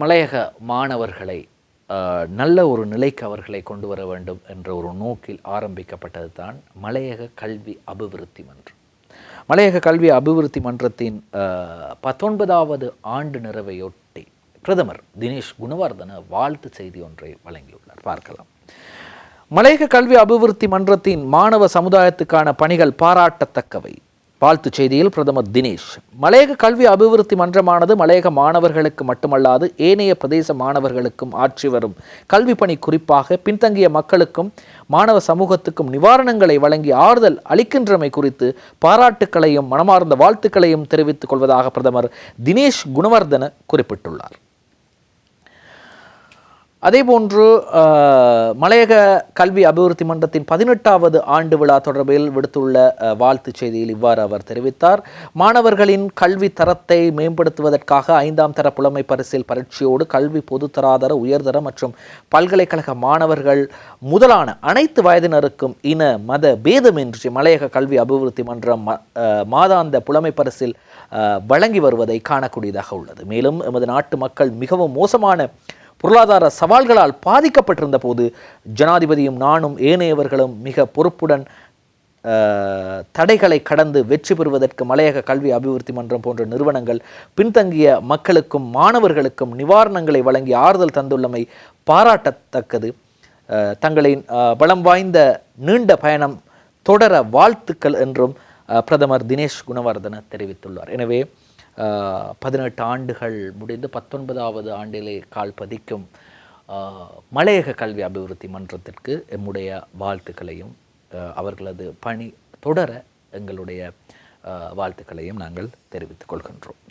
மலையக மாணவர்களை நல்ல ஒரு நிலைக்கு அவர்களை கொண்டு வர வேண்டும் என்ற ஒரு நோக்கில் ஆரம்பிக்கப்பட்டது தான் மலையக கல்வி அபிவிருத்தி மன்றம். மலையக கல்வி அபிவிருத்தி மன்றத்தின் பத்தொன்பதாவது ஆண்டு நிறைவையொட்டி பிரதமர் தினேஷ் குணவர்தன வாழ்த்து செய்தி ஒன்றை வழங்கியுள்ளார். பார்க்கலாம். மலையக கல்வி அபிவிருத்தி மன்றத்தின் மாணவ சமுதாயத்துக்கான பணிகள் பாராட்டத்தக்கவை. வாழ்த்துச் செய்தியில் பிரதமர் தினேஷ். மலையக கல்வி அபிவிருத்தி மன்றமானது மலையக மாணவர்களுக்கு மட்டுமல்லாது ஏனைய பிரதேச மாணவர்களுக்கும் ஆற்றி வரும் கல்வி பணி குறிப்பாக பின்தங்கிய மக்களுக்கும் மாணவ சமூகத்துக்கும் நிவாரணங்களை வழங்கி ஆறுதல் அளிக்கின்றமை குறித்து பாராட்டுக்களையும் மனமார்ந்த வாழ்த்துக்களையும் தெரிவித்துக் கொள்வதாக பிரதமர் தினேஷ் குணவர்தன குறிப்பிட்டுள்ளார். அதேபோன்று போன்று மலையக கல்வி அபிவிருத்தி மன்றத்தின் பதினெட்டாவது ஆண்டு விழா தொடர்பில் விடுத்துள்ள வாழ்த்துச் செய்தியில் இவ்வாறு அவர் தெரிவித்தார். மாணவர்களின் கல்வி தரத்தை மேம்படுத்துவதற்காக ஐந்தாம் தர புலமை பரிசில் பரீட்சையோடு கல்வி பொதுத்தராதர உயர்தர மற்றும் பல்கலைக்கழக மாணவர்கள் முதலான அனைத்து வயதினருக்கும் இன மத பேதமின்றி மலையக கல்வி அபிவிருத்தி மன்றம் மாதாந்த புலமை பரிசில் வழங்கி வருவதை காணக்கூடியதாக உள்ளது. மேலும் எமது நாட்டு மக்கள் மிகவும் மோசமான பொருளாதார சவால்களால் பாதிக்கப்பட்டிருந்த போது ஜனாதிபதியும் நானும் ஏனையவர்களும் மிக பொறுப்புடன் தடைகளை கடந்து வெற்றி பெறுவதற்கு மலையக கல்வி அபிவிருத்தி மன்றம் போன்ற நிறுவனங்கள் பின்தங்கிய மக்களுக்கும் மாணவர்களுக்கும் நிவாரணங்களை வழங்கி ஆறுதல் தந்துள்ளமை பாராட்டத்தக்கது. தங்களின் பலம் வாய்ந்த நீண்ட பயணம் தொடர வாழ்த்துக்கள் என்றும் பிரதமர் தினேஷ் குணவர்தன தெரிவித்துள்ளார். எனவே பதினெட்டு ஆண்டுகள் முடிந்து பத்தொன்பதாவது ஆண்டிலே கால் பதிக்கும் மலையக கல்வி அபிவிருத்தி மன்றத்திற்கு எம்முடைய வாழ்த்துக்களையும் அவர்களது பணி தொடர எங்களுடைய வாழ்த்துக்களையும் நாங்கள் தெரிவித்துக் கொள்கின்றோம்.